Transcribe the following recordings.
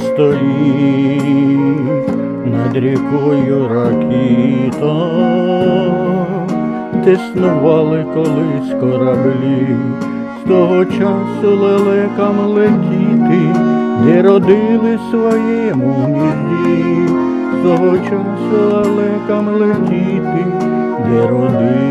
Стоїш над рікою ракіта, тиснували колись кораблі, з того часу лелекам летіти, де родили своєму гнізді, з того часу лелекам летіти, де родили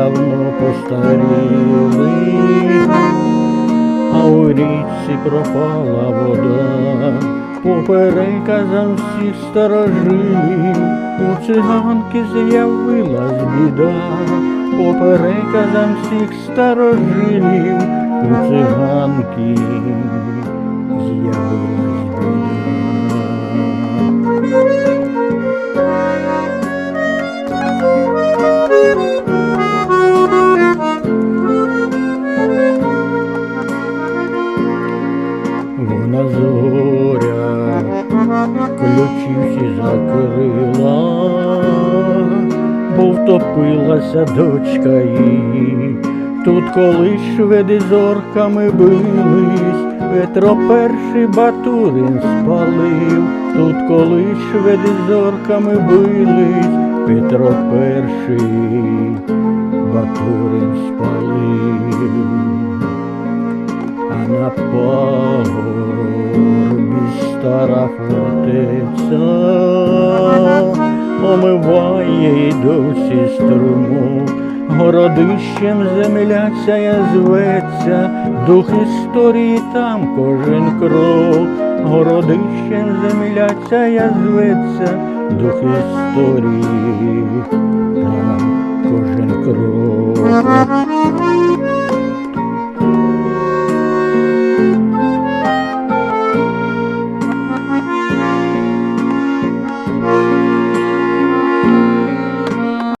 давно постаріли, а у річці пропала вода, по переказам всіх старожилів, у циганки з'явилась біда, по переказам всіх старожилів, у циганки з'явилась Вона зоря, ключі всі закрила, бо втопилася дочка її. Тут колись шведи зорками бились, Петро перший Батурин спалив, тут колись шведи зорками бились, Петро перший Батурин спалив стара фортеця омиває й досі струму, городищем земля ця зветься, дух історії там кожен крок, городищем земля ця зветься, дух історії там кожен крок.